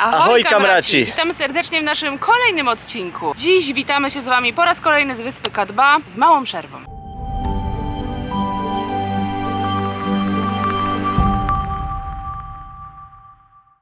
Ahoj, kamraci! Witamy serdecznie w naszym kolejnym odcinku. Dziś witamy się z Wami po raz kolejny z wyspy K2 z małą przerwą.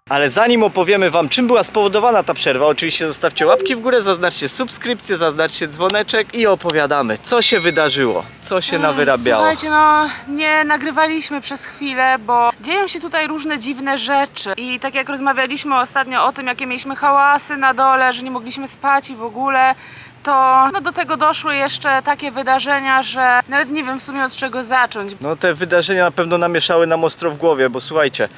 Ale zanim opowiemy wam, czym była spowodowana ta przerwa, oczywiście zostawcie łapki w górę, zaznaczcie subskrypcję, zaznaczcie dzwoneczek i opowiadamy, co się wydarzyło, co się nawyrabiało. Słuchajcie, no nie nagrywaliśmy przez chwilę, bo dzieją się tutaj różne dziwne rzeczy. I tak jak rozmawialiśmy ostatnio o tym, jakie mieliśmy hałasy na dole, że nie mogliśmy spać i w ogóle, to no, do tego doszły jeszcze takie wydarzenia, że nawet nie wiem w sumie od czego zacząć. No te wydarzenia na pewno namieszały nam ostro w głowie, bo słuchajcie,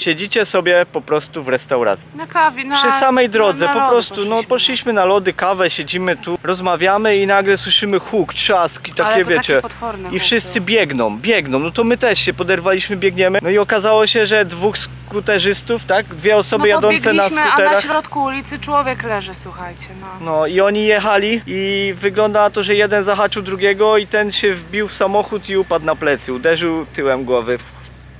siedzicie sobie po prostu w restauracji. Na kawie, na Przy samej drodze, na, po lody prostu, no poszliśmy na lody, kawę, siedzimy tu, rozmawiamy i nagle słyszymy huk, trzask i takie Ale to taki wiecie. potworny I huk wszyscy był. biegną, biegną, no to my też się poderwaliśmy, biegniemy. No i okazało się, że dwóch skuterzystów, tak? Dwie osoby no, jadące na podbiegliśmy, A na skuterach. środku ulicy człowiek leży, słuchajcie, no. No i oni jechali i wygląda na to, że jeden zahaczył drugiego i ten się wbił w samochód i upadł na plecy. Uderzył tyłem głowy w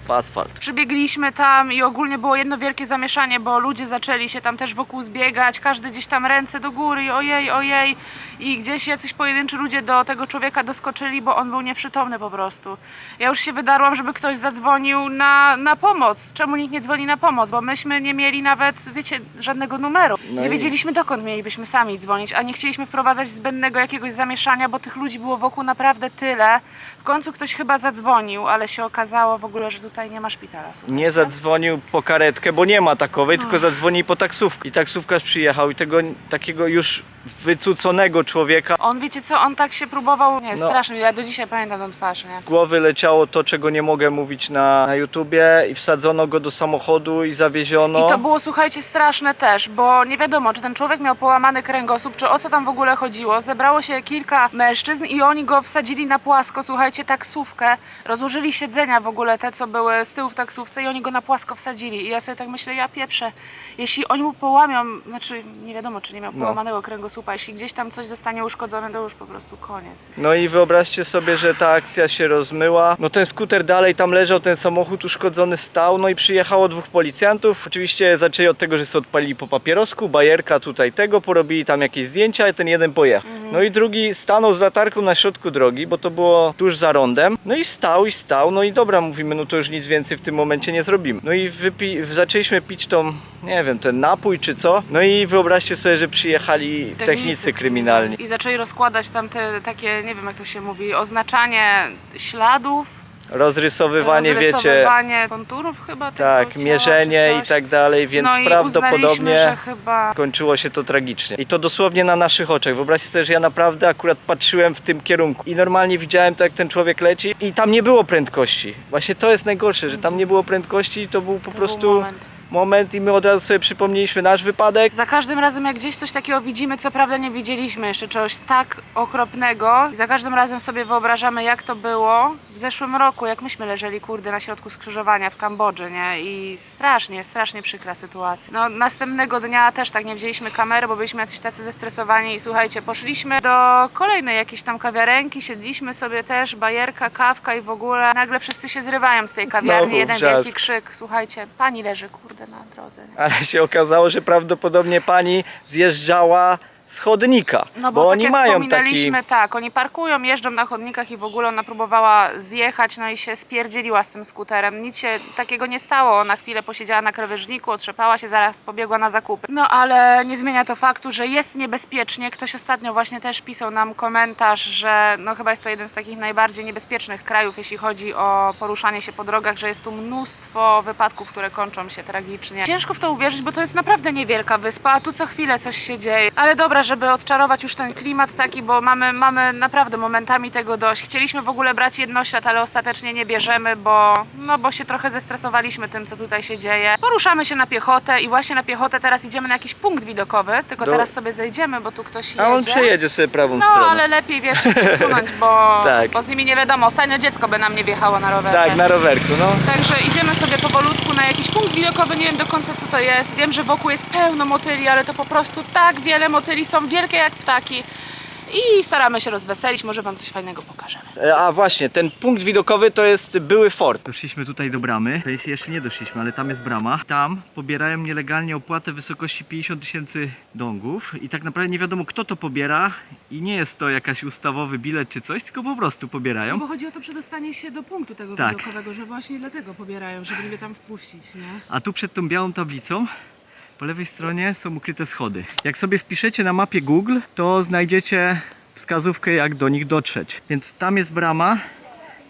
w asfalt. Przybiegliśmy tam i ogólnie było jedno wielkie zamieszanie, bo ludzie zaczęli się tam też wokół zbiegać, każdy gdzieś tam ręce do góry i ojej, ojej i gdzieś jacyś pojedynczy ludzie do tego człowieka doskoczyli, bo on był nieprzytomny po prostu. Ja już się wydarłam, żeby ktoś zadzwonił na, na pomoc. Czemu nikt nie dzwoni na pomoc? Bo myśmy nie mieli nawet, wiecie, żadnego numeru. No nie i- wiedzieliśmy dokąd mielibyśmy sami dzwonić, a nie chcieliśmy wprowadzać zbędnego jakiegoś zamieszania, bo tych ludzi było wokół naprawdę tyle. W końcu ktoś chyba zadzwonił, ale się okazało w ogóle, że tutaj nie ma szpitala. słuchajcie. Nie zadzwonił po karetkę, bo nie ma takowej, tylko zadzwonił po taksówkę. I taksówkarz przyjechał i tego takiego już wycuconego człowieka On, wiecie co, on tak się próbował, nie, No. strasznie, ja do dzisiaj pamiętam tą twarz, nie? głowy leciało to, czego nie mogę mówić na, na YouTubie i wsadzono go do samochodu i zawieziono. I to było, słuchajcie, straszne też, bo nie wiadomo, czy ten człowiek miał połamany kręgosłup, czy o co tam w ogóle chodziło. Zebrało się kilka mężczyzn i oni go wsadzili na płasko, słuchajcie, taksówkę, rozłożyli siedzenia w ogóle, te co były z tyłu w taksówce i oni go na płasko wsadzili. I ja sobie tak myślę, ja pieprzę, jeśli oni mu połamią, znaczy nie wiadomo, czy nie miał No. połamanego kręgosłupa, jeśli gdzieś tam coś zostanie uszkodzone, to już po prostu koniec. No i wyobraźcie sobie, że ta akcja się rozmyła. No ten skuter dalej tam leżał, ten samochód uszkodzony stał, no i przyjechało dwóch policjantów. Oczywiście zaczęli od tego, że sobie odpalili po papierosku, bajerka tutaj tego, porobili tam jakieś zdjęcia i ten jeden pojechał. No i drugi stanął z latarką na środku drogi, bo to było tuż za rondem. No i stał i stał, no i dobra, mówimy, no to już nic więcej w tym momencie nie zrobimy. No i zaczęliśmy pić tą, nie wiem, ten napój czy co. No i wyobraźcie sobie, że przyjechali technicy kryminalni. I zaczęli rozkładać tam te takie, nie wiem jak to się mówi, oznaczanie śladów, Rozrysowywanie, wiecie, rozrysowywanie konturów chyba tego Tak, ciała, mierzenie i tak dalej, więc no i prawdopodobnie uznaliśmy, że chyba kończyło się to tragicznie. I to dosłownie na naszych oczach. Wyobraźcie sobie, że ja naprawdę akurat patrzyłem w tym kierunku i normalnie widziałem to, jak ten człowiek leci i tam nie było prędkości. Właśnie to jest najgorsze, że tam nie było prędkości i to był po to prostu był moment. Moment i my od razu sobie przypomnieliśmy nasz wypadek. Za każdym razem jak gdzieś coś takiego widzimy, co prawda nie widzieliśmy jeszcze czegoś tak okropnego i za każdym razem sobie wyobrażamy jak to było w zeszłym roku, jak myśmy leżeli kurde na środku skrzyżowania w Kambodży, nie? I strasznie, strasznie przykra sytuacja. No następnego dnia też tak nie wzięliśmy kamery, bo byliśmy jacyś tacy zestresowani i słuchajcie, poszliśmy do kolejnej jakiejś tam kawiarenki, siedliśmy sobie też, bajerka, kawka i w ogóle nagle wszyscy się zrywają z tej kawiarni, Znowu jeden wrzask. wielki krzyk, słuchajcie, pani leży kurde na drodze. Ale się okazało, że prawdopodobnie pani zjeżdżała z chodnika. No bo, tak oni jak mają taki wspominaliśmy, tak, oni parkują, jeżdżą na chodnikach i w ogóle ona próbowała zjechać, no i się spierdzieliła z tym skuterem. Nic się takiego nie stało. Na chwilę posiedziała na krawężniku, otrzepała się, zaraz pobiegła na zakupy. No ale nie zmienia to faktu, że jest niebezpiecznie. Ktoś ostatnio właśnie też pisał nam komentarz, że no chyba jest to jeden z takich najbardziej niebezpiecznych krajów, jeśli chodzi o poruszanie się po drogach, że jest tu mnóstwo wypadków, które kończą się tragicznie. Ciężko w to uwierzyć, bo to jest naprawdę niewielka wyspa, a tu co chwilę coś się dzieje. Ale dobra, żeby odczarować już ten klimat taki, bo mamy, mamy naprawdę momentami tego dość. Chcieliśmy w ogóle brać jednoślad, ale ostatecznie nie bierzemy, bo, no, bo się trochę zestresowaliśmy tym, co tutaj się dzieje. Poruszamy się na piechotę i właśnie na piechotę teraz idziemy na jakiś punkt widokowy, tylko Do- teraz sobie zejdziemy, bo tu ktoś jedzie. A on przejedzie sobie prawą No, stroną. ale lepiej wiesz, przesunąć, bo, Tak. bo z nimi nie wiadomo. Ostatnio dziecko by nam nie wjechało na rowerze. Tak, na rowerku, no. Także idziemy sobie powolutku na jakiś punkt widokowy, nie wiem do końca co to jest. Wiem, że wokół jest pełno motyli, ale to po prostu tak wiele motyli są wielkie jak ptaki. i staramy się rozweselić, może Wam coś fajnego pokażemy. E, A właśnie, ten punkt widokowy to jest były fort. Doszliśmy tutaj do bramy. Jest, jeszcze nie doszliśmy, ale tam jest brama. Tam pobierają nielegalnie opłatę w wysokości 50 tysięcy dongów i tak naprawdę nie wiadomo kto to pobiera i nie jest to jakaś ustawowy bilet czy coś, tylko po prostu pobierają. bo chodzi o to przedostanie się do punktu tego Tak. widokowego, że właśnie dlatego pobierają, żeby mnie tam wpuścić, nie? A tu przed tą białą tablicą po lewej stronie są ukryte schody. Jak sobie wpiszecie na mapie Google, to znajdziecie wskazówkę jak do nich dotrzeć. Więc tam jest brama,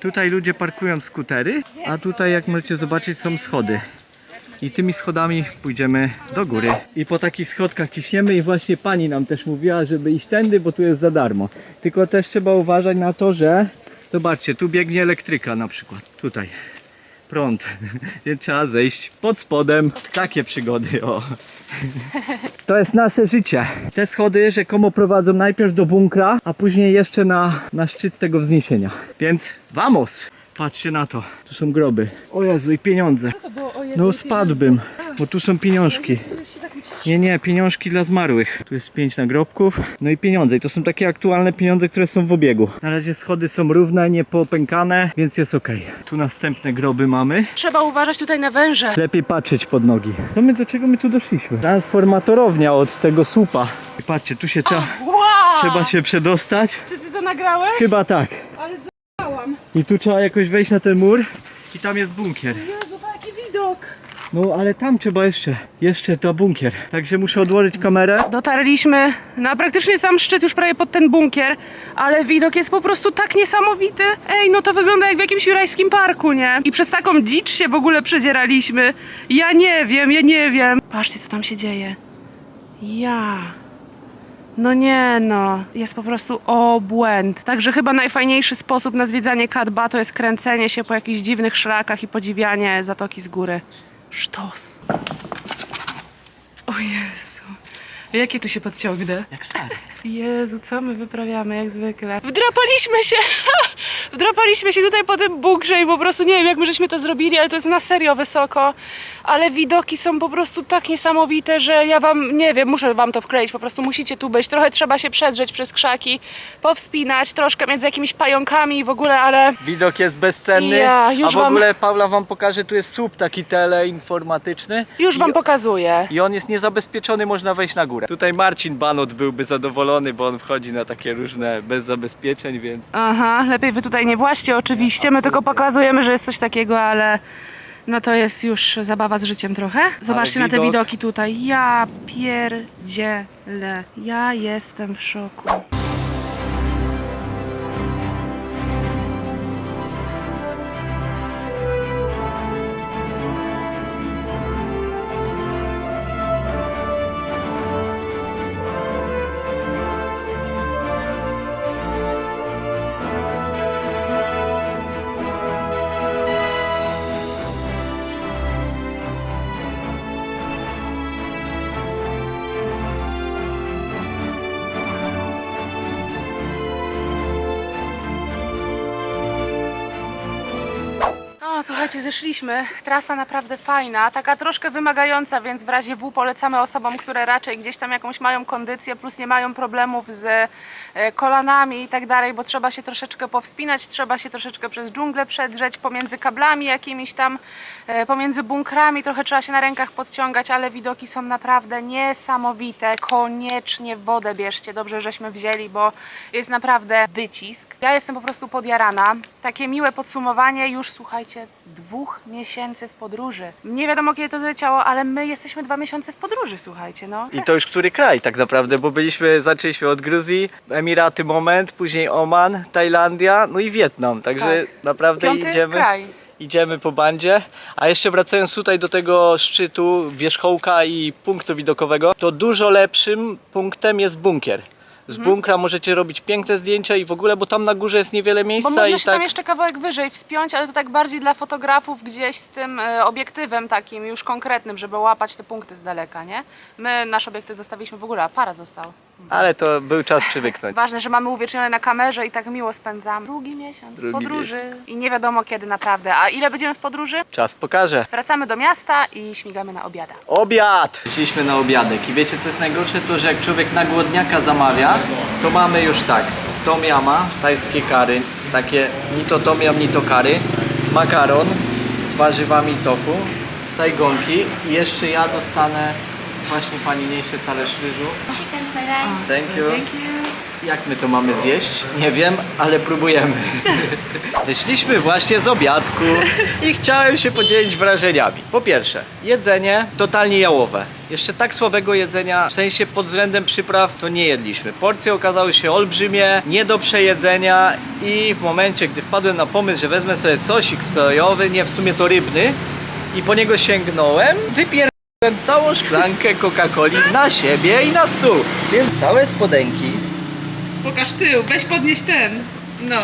tutaj ludzie parkują skutery, a tutaj jak możecie zobaczyć są schody. I tymi schodami pójdziemy do góry. I po takich schodkach ciśniemy i właśnie pani nam też mówiła, żeby iść tędy, bo tu jest za darmo. Tylko też trzeba uważać na to, że zobaczcie, tu biegnie elektryka na przykład. Tutaj prąd, więc trzeba zejść pod spodem. Takie przygody, o. To jest nasze życie. Te schody rzekomo prowadzą najpierw do bunkra, a później jeszcze na, na szczyt tego wzniesienia. Więc vamos! Patrzcie na to, tu są groby. O Jezu, i pieniądze. No spadłbym, bo tu są pieniążki. Nie, nie, pieniążki dla zmarłych. Tu jest pięć nagrobków. No i pieniądze. I to są takie aktualne pieniądze, które są w obiegu. Na razie schody są równe, nie popękane, więc jest ok. Tu następne groby mamy. Trzeba uważać tutaj na węże. Lepiej patrzeć pod nogi. To my do czego my tu doszliśmy? Transformatorownia od tego słupa. I patrzcie, tu się trzeba, Wow! trzeba się przedostać. Czy Ty to nagrałeś? Chyba tak. Ale z***ałam. I tu trzeba jakoś wejść na ten mur. I tam jest bunkier. Jezu, jaki widok! No ale tam trzeba jeszcze, jeszcze to bunkier. Także muszę odłożyć kamerę. Dotarliśmy na praktycznie sam szczyt, już prawie pod ten bunkier, ale widok jest po prostu tak niesamowity. Ej, no to wygląda jak w jakimś jurajskim parku, nie? I przez taką dzicz się w ogóle przedzieraliśmy. Ja nie wiem, ja nie wiem. Patrzcie, co tam się dzieje. Ja. No nie no, jest po prostu obłęd. Także chyba najfajniejszy sposób na zwiedzanie Kadba to jest kręcenie się po jakichś dziwnych szlakach i podziwianie zatoki z góry. Sztos. O Jezu. Jakie tu się podciągnę? Jak stary. Jezu, co my wyprawiamy jak zwykle? Wdrapaliśmy się! Wdrapaliśmy się tutaj po tym bunkrze i po prostu nie wiem jak my żeśmy to zrobili, ale to jest na serio wysoko. Ale widoki są po prostu tak niesamowite, że ja wam, nie wiem, muszę wam to wkleić, po prostu musicie tu być. Trochę trzeba się przedrzeć przez krzaki, powspinać, troszkę między jakimiś pająkami i w ogóle, ale Widok jest bezcenny. Ja, już A w wam- ogóle Paula wam pokaże, tu jest słup taki teleinformatyczny. już wam pokazuję. I on jest niezabezpieczony, można wejść na górę. Tutaj Marcin Banot byłby zadowolony, bo on wchodzi na takie różne bez zabezpieczeń, więc Aha, lepiej wy tutaj nie właście oczywiście, my tylko pokazujemy, że jest coś takiego, ale no to jest już zabawa z życiem trochę. Zobaczcie na te widok- widoki tutaj. Ja pierdzielę. Ja jestem w szoku. O, słuchajcie, zeszliśmy. Trasa naprawdę fajna, taka troszkę wymagająca, więc w razie W polecamy osobom, które raczej gdzieś tam jakąś mają kondycję, plus nie mają problemów z e, kolanami i tak dalej, bo trzeba się troszeczkę powspinać, trzeba się troszeczkę przez dżunglę przedrzeć, pomiędzy kablami jakimiś tam, pomiędzy bunkrami, trochę trzeba się na rękach podciągać, ale widoki są naprawdę niesamowite. Koniecznie wodę bierzcie, dobrze żeśmy wzięli, bo jest naprawdę wycisk. Ja jestem po prostu podjarana. Takie miłe podsumowanie już, słuchajcie, dwóch miesięcy w podróży. Nie wiadomo kiedy to zleciało, ale my jesteśmy dwa miesiące w podróży, słuchajcie, no. I to już który kraj tak naprawdę, bo byliśmy, zaczęliśmy od Gruzji, Emiraty moment, później Oman, Tajlandia, no i Wietnam, także Tak. naprawdę Piąty idziemy. kraj. Idziemy po bandzie, a jeszcze wracając tutaj do tego szczytu, wierzchołka i punktu widokowego, to dużo lepszym punktem jest bunkier. Z Mhm. bunkra możecie robić piękne zdjęcia i w ogóle, bo tam na górze jest niewiele Bo miejsca można i się tak... tam jeszcze kawałek wyżej wspiąć, ale to tak bardziej dla fotografów gdzieś z tym e, obiektywem takim już konkretnym, żeby łapać te punkty z daleka, nie? My nasz obiektyw zostawiliśmy, w ogóle aparat został. Ale to był czas przywyknąć. Ważne, że mamy uwiecznione na kamerze i tak miło spędzamy. Drugi miesiąc Drugi podróży i nie wiadomo kiedy naprawdę. A ile będziemy w podróży? Czas pokaże. Wracamy do miasta i śmigamy na obiada. Obiad! Przyszliśmy na obiadek i wiecie co jest najgorsze? To, że jak człowiek na głodniaka zamawia, to mamy już tak. Tom yama, tajskie kary, takie ni to tom yum, ni to kary, makaron z warzywami tofu, sajgonki i jeszcze ja dostanę właśnie pani niesie talerz ryżu. Chicken fried rice. Thank you. Jak my to mamy zjeść? Nie wiem, ale próbujemy. Wyszliśmy właśnie z obiadku i chciałem się podzielić wrażeniami. Po pierwsze, jedzenie totalnie jałowe. Jeszcze tak słabego jedzenia, w sensie pod względem przypraw, to nie jedliśmy. Porcje okazały się olbrzymie, nie do przejedzenia i w momencie, gdy wpadłem na pomysł, że wezmę sobie sosik sojowy, nie w sumie to rybny, i po niego sięgnąłem, wypierdoliłem całą szklankę Coca-Coli na siebie i na stół. Więc całe spodenki Pokaż tył, weź podnieś ten. No.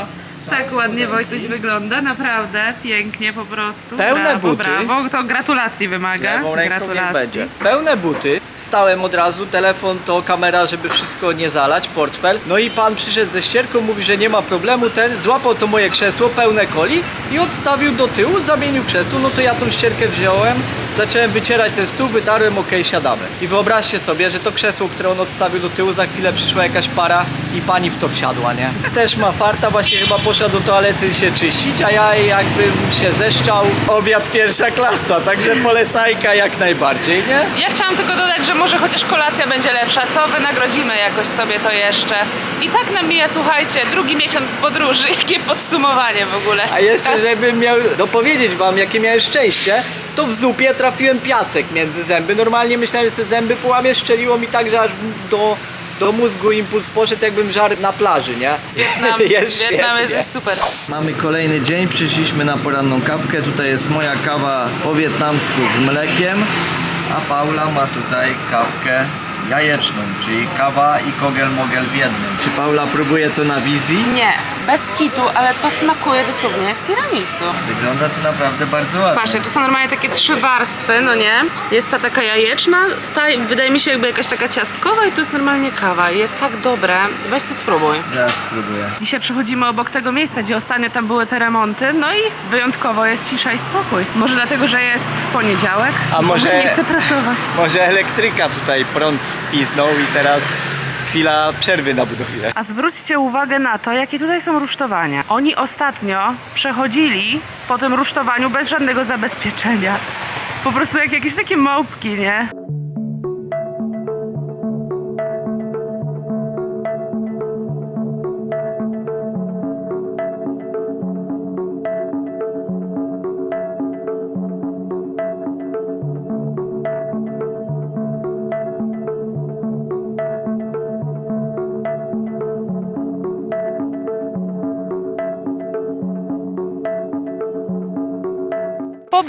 Tak ładnie Wojtuś wygląda, naprawdę pięknie po prostu. Pełne brawo, buty. Brawo, to gratulacji wymaga. Lewą ręką niech gratulacji. będzie. Pełne buty. Wstałem od razu, telefon to kamera, żeby wszystko nie zalać, portfel. No i pan przyszedł ze ścierką, mówi, że nie ma problemu, ten złapał to moje krzesło pełne coli i odstawił do tyłu, zamienił krzesło. No to ja tą ścierkę wziąłem, zacząłem wycierać ten stół, wytarłem, okej, siadamy. I wyobraźcie sobie, że to krzesło, które on odstawił do tyłu, za chwilę przyszła jakaś para i pani w to wsiadła, nie? Więc też ma farta, właśnie chyba poszła do toalety się czyścić, a ja jakbym się zeszczał, obiad pierwsza klasa, także polecajka jak najbardziej, nie? Ja chciałam tylko dodać, że może chociaż kolacja będzie lepsza, co? Wynagrodzimy jakoś sobie to jeszcze. I tak nam mija, słuchajcie, drugi miesiąc w podróży. Jakie podsumowanie w ogóle. A jeszcze, żebym miał dopowiedzieć wam, jakie miałem szczęście, to w zupie trafiłem piasek między zęby. Normalnie myślałem, że zęby połamie, szczeliło mi tak, że aż do, do mózgu impuls poszedł, jakbym żarł na plaży, nie? Wietnam, Jest Wietnam świetnie. jest super. Mamy kolejny dzień, przyszliśmy na poranną kawkę. Tutaj jest moja kawa po wietnamsku z mlekiem, a Paula ma tutaj kawkę jajeczną, czyli kawa i kogel mogel w jednym. Czy Paula próbuje to na wizji? Nie, bez kitu, ale to smakuje dosłownie jak tiramisu. Wygląda to naprawdę bardzo ładnie. Patrzcie, tu są normalnie takie trzy warstwy, no nie? Jest ta taka jajeczna, ta wydaje mi się jakby jakaś taka ciastkowa i tu jest normalnie kawa. Jest tak dobre. Weź se spróbuj. Zaraz spróbuję. Dzisiaj przechodzimy obok tego miejsca, gdzie ostatnio tam były te remonty, no i wyjątkowo jest cisza i spokój. Może dlatego, że jest poniedziałek, A może- nie chce pracować. Może elektryka tutaj prąd piznął i teraz chwila przerwy na budowie. A zwróćcie uwagę na to, jakie tutaj są rusztowania. Oni ostatnio przechodzili po tym rusztowaniu bez żadnego zabezpieczenia. Po prostu jak jakieś takie małpki, nie?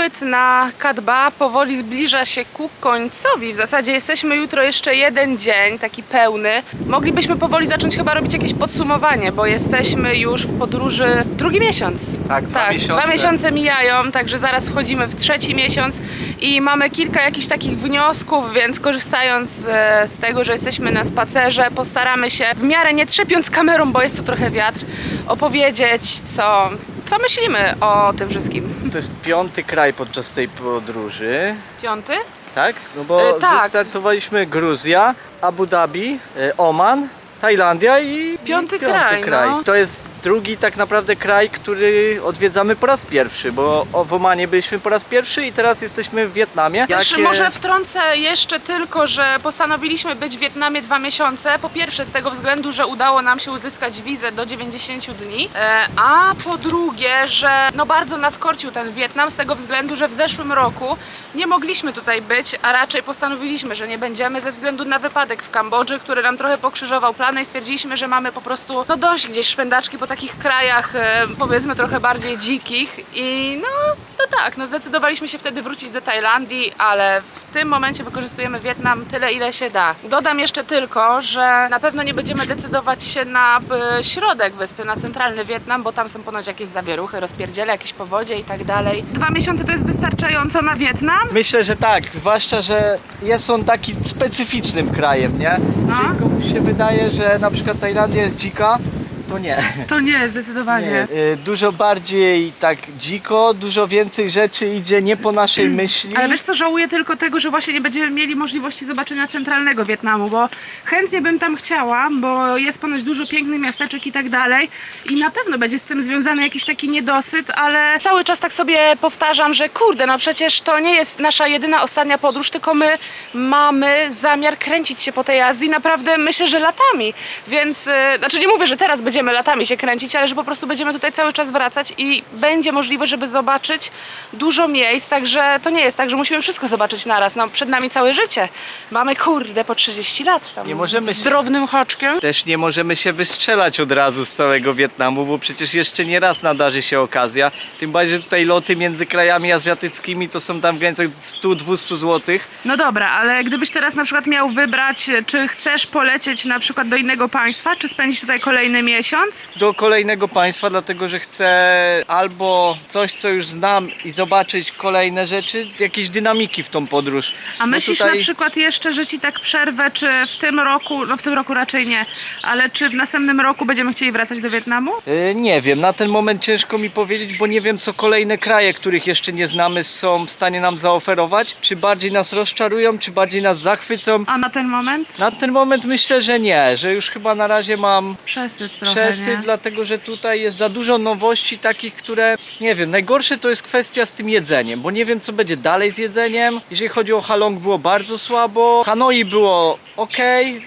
Pobyt na K2 powoli zbliża się ku końcowi. W zasadzie jesteśmy jutro jeszcze jeden dzień, taki pełny. Moglibyśmy powoli zacząć chyba robić jakieś podsumowanie, bo jesteśmy już w podróży drugi miesiąc. Tak, dwa tak, miesiące. Dwa miesiące mijają, także zaraz wchodzimy w trzeci miesiąc i mamy kilka jakichś takich wniosków, więc korzystając e, z tego, że jesteśmy na spacerze, postaramy się w miarę nie trzepiąc kamerą, bo jest tu trochę wiatr, opowiedzieć co, co myślimy o tym wszystkim. To jest piąty kraj podczas tej podróży, Piąty? tak? No bo E, tak. wystartowaliśmy Gruzja, Abu Dhabi, e, Oman, Tajlandia i Piąty i kraj, no. To jest drugi tak naprawdę kraj, który odwiedzamy po raz pierwszy, bo o- w Omanie byliśmy po raz pierwszy i teraz jesteśmy w Wietnamie. Też Jakie- może wtrącę jeszcze tylko, że postanowiliśmy być w Wietnamie dwa miesiące. Po pierwsze z tego względu, że udało nam się uzyskać wizę do 90 dni, e, a po drugie, że no bardzo nas korcił ten Wietnam z tego względu, że w zeszłym roku nie mogliśmy tutaj być, a raczej postanowiliśmy, że nie będziemy ze względu na wypadek w Kambodży, który nam trochę pokrzyżował plany i stwierdziliśmy, że mamy po prostu no dość gdzieś szwędaczki po takim takich krajach, e, powiedzmy trochę bardziej dzikich i no, no tak, no zdecydowaliśmy się wtedy wrócić do Tajlandii, ale w tym momencie wykorzystujemy Wietnam tyle, ile się da. Dodam jeszcze tylko, że na pewno nie będziemy decydować się na e, środek wyspy, na centralny Wietnam, bo tam są ponoć jakieś zawieruchy, rozpierdziele, jakieś powodzie i tak dalej. Dwa miesiące to jest wystarczająco na Wietnam? Myślę, że tak, zwłaszcza, że jest on taki specyficznym krajem, nie? No. Jeżeli komuś się wydaje, że na przykład Tajlandia jest dzika, to nie. To nie, zdecydowanie. Y, Dużo bardziej tak dziko, dużo więcej rzeczy idzie nie po naszej myśli. Ale wiesz co, żałuję tylko tego, że właśnie nie będziemy mieli możliwości zobaczenia centralnego Wietnamu, bo chętnie bym tam chciała, bo jest ponoć dużo pięknych miasteczek i tak dalej i na pewno będzie z tym związany jakiś taki niedosyt, ale cały czas tak sobie powtarzam, że kurde, no przecież to nie jest nasza jedyna ostatnia podróż, tylko my mamy zamiar kręcić się po tej Azji naprawdę myślę, że latami, więc, e, znaczy nie mówię, że teraz będziemy latami się kręcić, ale że po prostu będziemy tutaj cały czas wracać i będzie możliwość, żeby zobaczyć dużo miejsc, także to nie jest tak, że musimy wszystko zobaczyć naraz. No, przed nami całe życie. Mamy kurde po 30 lat tam Nie możemy z, z się- drobnym haczkiem. Też nie możemy się wystrzelać od razu z całego Wietnamu, bo przecież jeszcze nie raz nadarzy się okazja. Tym bardziej, że tutaj loty między krajami azjatyckimi to są tam w granicach 100-200 zł. No dobra, ale gdybyś teraz na przykład miał wybrać, czy chcesz polecieć na przykład do innego państwa, czy spędzić tutaj kolejny miesiąc? Do kolejnego państwa, dlatego że chcę albo coś, co już znam i zobaczyć kolejne rzeczy, jakieś dynamiki w tą podróż. A Bo myślisz tutaj- na przykład jeszcze, że ci tak przerwę, czy w tym roku, no w tym roku raczej nie, ale czy w następnym roku będziemy chcieli wracać do Wietnamu? Y, Nie wiem, na ten moment ciężko mi powiedzieć, bo nie wiem, co kolejne kraje, których jeszcze nie znamy, są w stanie nam zaoferować. Czy bardziej nas rozczarują, czy bardziej nas zachwycą. A na ten moment? Na ten moment myślę, że nie, że już chyba na razie mam Przesyt trochę, nie? dlatego że tutaj jest za dużo nowości takich, które nie wiem. Najgorsze to jest kwestia z tym jedzeniem, bo nie wiem, co będzie dalej z jedzeniem. Jeżeli chodzi o Halong, było bardzo słabo. Hanoi było ok,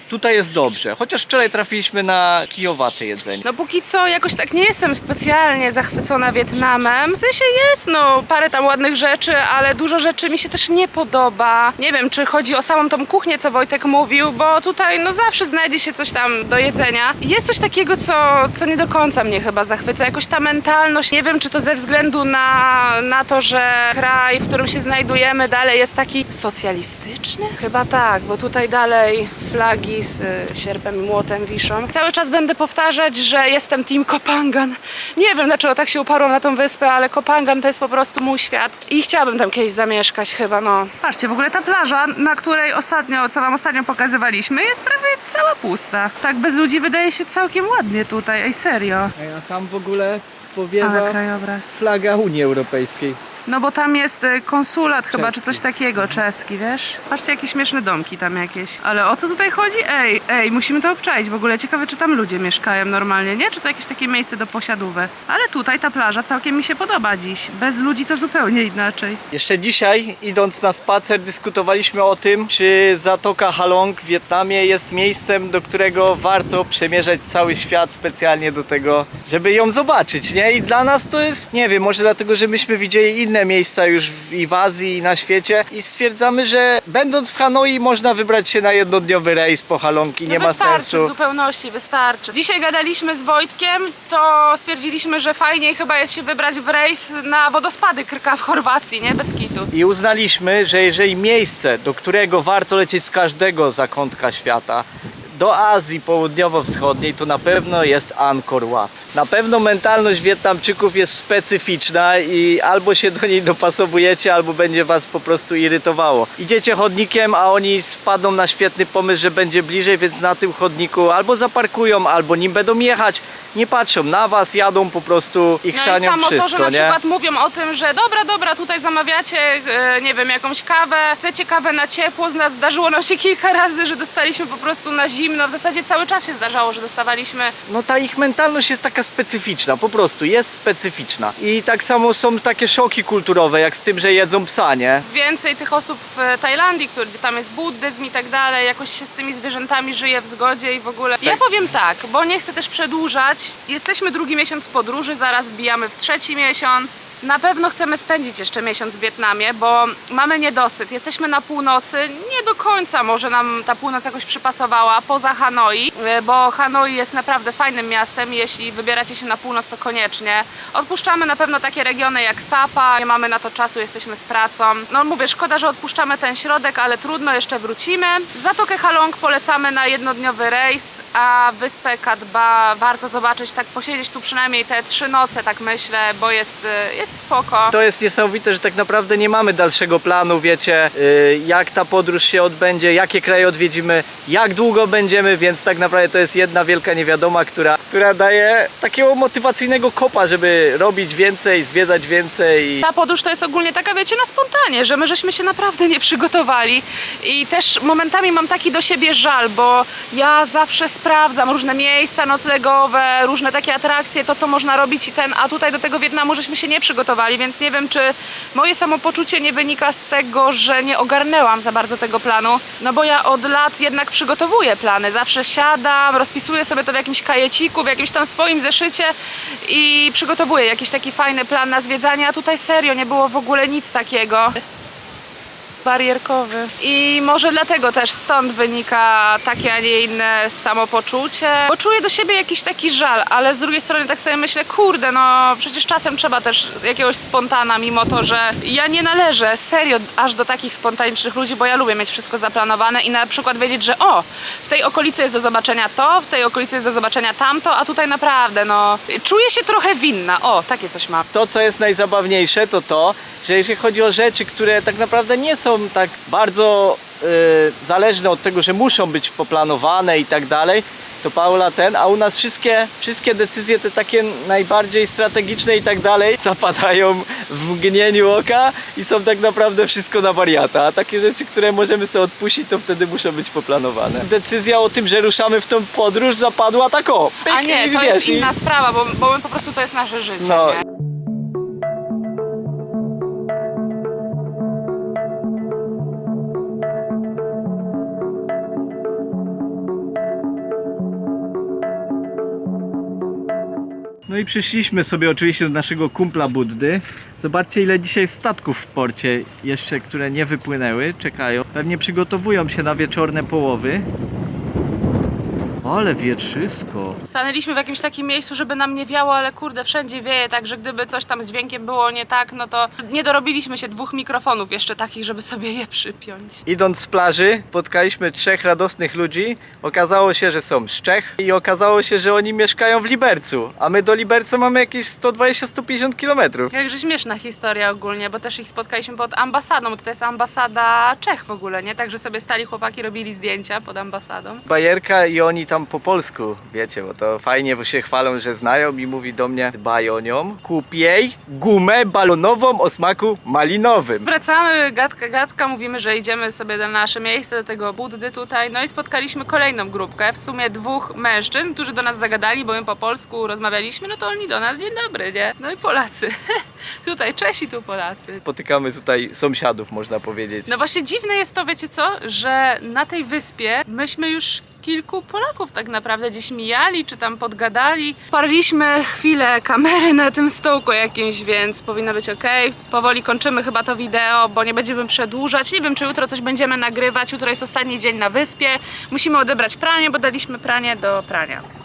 tutaj jest dobrze. Chociaż wczoraj trafiliśmy na kijowate jedzenie. No póki co jakoś tak nie jestem specjalnie zachwycona Wietnamem. W sensie jest no parę tam ładnych rzeczy, ale dużo rzeczy mi się też nie podoba. Nie wiem, czy chodzi o samą tą kuchnię, co Wojtek mówił, bo tutaj no zawsze znajdzie się coś tam do jedzenia. Jest coś takiego, co, co nie do końca mnie chyba zachwyca. Jakoś ta mentalność, nie wiem, czy to ze względu na, na to, że kraj, w którym się znajdujemy dalej jest taki socjalistyczny? Chyba tak, bo tutaj dalej flagi z y, sierpem i młotem wiszą. Cały czas będę powtarzać, że jestem team Kopangan. Nie wiem dlaczego tak się uparłam na tą wyspę, ale Kopangan to jest po prostu mój świat i chciałabym tam kiedyś zamieszkać chyba, no. Patrzcie, w ogóle ta plaża, na której ostatnio, co wam ostatnio pokazywaliśmy, jest prawie cała pusta. Tak bez ludzi wydaje się całkiem ładnie tutaj, ej serio. A tam w ogóle powiewa Ale krajobraz. flaga Unii Europejskiej. No bo tam jest y, konsulat chyba, czy Czeski. coś takiego, czeski, wiesz? Patrzcie, jakie śmieszne domki tam jakieś. Ale o co tutaj chodzi? Ej, ej, musimy to obczaić w ogóle. Ciekawe, czy tam ludzie mieszkają normalnie, nie? Czy to jakieś takie miejsce do posiadówy? Ale tutaj ta plaża całkiem mi się podoba dziś. Bez ludzi to zupełnie inaczej. Jeszcze dzisiaj, idąc na spacer, dyskutowaliśmy o tym, czy Zatoka Halong w Wietnamie jest miejscem, do którego warto przemierzać cały świat specjalnie do tego, żeby ją zobaczyć, nie? I dla nas to jest, nie wiem, może dlatego, że myśmy widzieli inne miejsca już w, i w Azji, i na świecie i stwierdzamy, że będąc w Hanoi można wybrać się na jednodniowy rejs po Halong i nie no ma wystarczy, sensu. w zupełności wystarczy. Dzisiaj gadaliśmy z Wojtkiem, to stwierdziliśmy, że fajniej chyba jest się wybrać w rejs na wodospady Krka w Chorwacji, nie? Bez kitu. I uznaliśmy, że jeżeli miejsce, do którego warto lecieć z każdego zakątka świata, do Azji Południowo-Wschodniej, to na pewno jest Angkor Wat. Na pewno mentalność Wietnamczyków jest specyficzna i albo się do niej dopasowujecie, albo będzie was po prostu irytowało. Idziecie chodnikiem, a oni spadną na świetny pomysł, że będzie bliżej, więc na tym chodniku albo zaparkują, albo nim będą jechać. Nie patrzą na was, jadą po prostu i No i chrzanią samo wszystko, to, że na nie? przykład mówią o tym, że dobra, dobra, tutaj zamawiacie, e, nie wiem, jakąś kawę, chcecie kawę na ciepło, zdarzyło nam się kilka razy, że dostaliśmy po prostu na zimno, w zasadzie cały czas się zdarzało, że dostawaliśmy No ta ich mentalność jest taka specyficzna, po prostu jest specyficzna. I tak samo są takie szoki kulturowe, jak z tym, że jedzą psa, nie? więcej tych osób w Tajlandii, który, gdzie tam jest buddyzm i tak dalej, jakoś się z tymi zwierzętami żyje w zgodzie i w ogóle. Ja powiem tak, bo nie chcę też przedłużać. Jesteśmy drugi miesiąc w podróży, zaraz wbijamy w trzeci miesiąc. Na pewno chcemy spędzić jeszcze miesiąc w Wietnamie, bo mamy niedosyt. Jesteśmy na północy, nie do końca może nam ta północ jakoś przypasowała, poza Hanoi, e, bo Hanoi jest naprawdę fajnym miastem. Jeśli wybieracie się na północ, to koniecznie. Odpuszczamy na pewno takie regiony jak Sapa, nie mamy na to czasu, jesteśmy z pracą. No mówię, szkoda, że odpuszczamy ten środek, ale trudno, jeszcze wrócimy. Zatokę Halong polecamy na jednodniowy rejs, a wyspę Kadba warto zobaczyć, tak posiedzieć tu przynajmniej te trzy noce, tak myślę, bo jest, y, jest spoko. To jest niesamowite, że tak naprawdę nie mamy dalszego planu, wiecie, y, jak ta podróż się odbędzie, jakie kraje odwiedzimy, jak długo będziemy, więc tak naprawdę to jest jedna wielka niewiadoma, która, która daje takiego motywacyjnego kopa, żeby robić więcej, zwiedzać więcej. Ta podróż to jest ogólnie taka, wiecie, na spontanie, że my żeśmy się naprawdę nie przygotowali i też momentami mam taki do siebie żal, bo ja zawsze sprawdzam różne miejsca noclegowe, różne takie atrakcje, to co można robić i ten, a tutaj do tego Wietnamu żeśmy się nie przygotowali, więc nie wiem, czy moje samopoczucie nie wynika z tego, że nie ogarnęłam za bardzo tego planu, no bo ja od lat jednak przygotowuję plany, zawsze siadam, rozpisuję sobie to w jakimś kajeciku, w jakimś tam swoim zeszycie i przygotowuję jakiś taki fajny plan na zwiedzanie, a tutaj serio nie było w ogóle nic takiego. Barierkowy. I może dlatego też stąd wynika takie, a nie inne samopoczucie. Bo czuję do siebie jakiś taki żal, ale z drugiej strony tak sobie myślę, kurde, no przecież czasem trzeba też jakiegoś spontana, mimo to, że ja nie należę serio aż do takich spontanicznych ludzi, bo ja lubię mieć wszystko zaplanowane i na przykład wiedzieć, że o, w tej okolicy jest do zobaczenia to, w tej okolicy jest do zobaczenia tamto, a tutaj naprawdę, no, czuję się trochę winna. O, takie coś mam. To, co jest najzabawniejsze, to to, że jeżeli chodzi o rzeczy, które tak naprawdę nie są tak bardzo y, zależne od tego, że muszą być poplanowane i tak dalej, to Paula ten, a u nas wszystkie, wszystkie decyzje te takie najbardziej strategiczne i tak dalej zapadają w mgnieniu oka i są tak naprawdę wszystko na wariata, a takie rzeczy, które możemy sobie odpuścić, to wtedy muszą być poplanowane. Decyzja o tym, że ruszamy w tą podróż zapadła tak o, pyk, A nie, i to wiesz, jest i- inna sprawa, bo, bo my po prostu to jest nasze życie. No. Nie? No i przyszliśmy sobie oczywiście do naszego kumpla Buddy. Zobaczcie ile dzisiaj statków w porcie jeszcze, które nie wypłynęły, czekają. Pewnie przygotowują się na wieczorne połowy. Ale wietrzysko. Stanęliśmy w jakimś takim miejscu, żeby nam nie wiało, ale kurde, wszędzie wieje, także gdyby coś tam z dźwiękiem było nie tak, no to nie dorobiliśmy się dwóch mikrofonów jeszcze takich, żeby sobie je przypiąć. Idąc z plaży, spotkaliśmy trzech radosnych ludzi. Okazało się, że są z Czech i okazało się, że oni mieszkają w Libercu, a my do Liberca mamy jakieś 120-150 km. Jakże śmieszna historia ogólnie, bo też ich spotkaliśmy pod ambasadą, bo to jest ambasada Czech w ogóle, nie? Także sobie stali chłopaki, robili zdjęcia pod ambasadą. Bajerka i oni tam po polsku, wiecie, bo to fajnie, bo się chwalą, że znają i mówi do mnie, dbaj o nią, kup jej gumę balonową o smaku malinowym. Wracamy, gadka, gadka, mówimy, że idziemy sobie na nasze miejsce, do tego Buddy tutaj, no i spotkaliśmy kolejną grupkę, w sumie dwóch mężczyzn, którzy do nas zagadali, bo my po polsku rozmawialiśmy, no to oni do nas, dzień dobry, nie? No i Polacy. tutaj Czesi, tu Polacy. Spotykamy tutaj sąsiadów, można powiedzieć. No właśnie dziwne jest to, wiecie co, że na tej wyspie myśmy już kilku Polaków tak naprawdę gdzieś mijali, czy tam podgadali. Parliśmy chwilę kamery na tym stołku jakimś, więc powinno być ok. Powoli kończymy chyba to wideo, bo nie będziemy przedłużać. Nie wiem, czy jutro coś będziemy nagrywać. Jutro jest ostatni dzień na wyspie. Musimy odebrać pranie, bo daliśmy pranie do prania.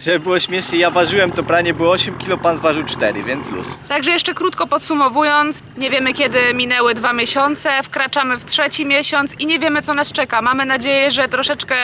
Żeby było śmiesznie, ja ważyłem to pranie, było 8 kg, pan zważył 4, więc luz. Także jeszcze krótko podsumowując, nie wiemy kiedy minęły dwa miesiące, wkraczamy w trzeci miesiąc i nie wiemy co nas czeka. Mamy nadzieję, że troszeczkę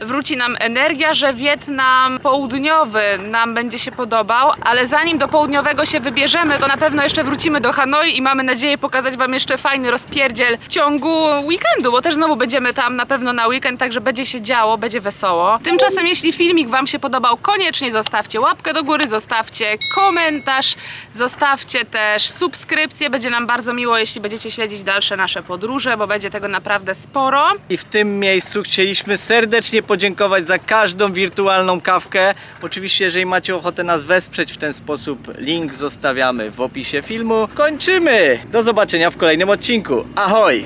wróci nam energia, że Wietnam południowy nam będzie się podobał, ale zanim do południowego się wybierzemy, to na pewno jeszcze wrócimy do Hanoi i mamy nadzieję pokazać Wam jeszcze fajny rozpierdziel w ciągu weekendu, bo też znowu będziemy tam na pewno na weekend, także będzie się działo, będzie wesoło. Tymczasem jeśli filmik Wam się podobał, koniecznie zostawcie łapkę do góry, zostawcie komentarz, zostawcie też subskrypcję. Będzie nam bardzo miło, jeśli będziecie śledzić dalsze nasze podróże, bo będzie tego naprawdę sporo. I w tym miejscu chcieliśmy serdecznie podziękować za każdą wirtualną kawkę. Oczywiście, jeżeli macie ochotę nas wesprzeć w ten sposób, link zostawiamy w opisie filmu. Kończymy! Do zobaczenia w kolejnym odcinku. Ahoj!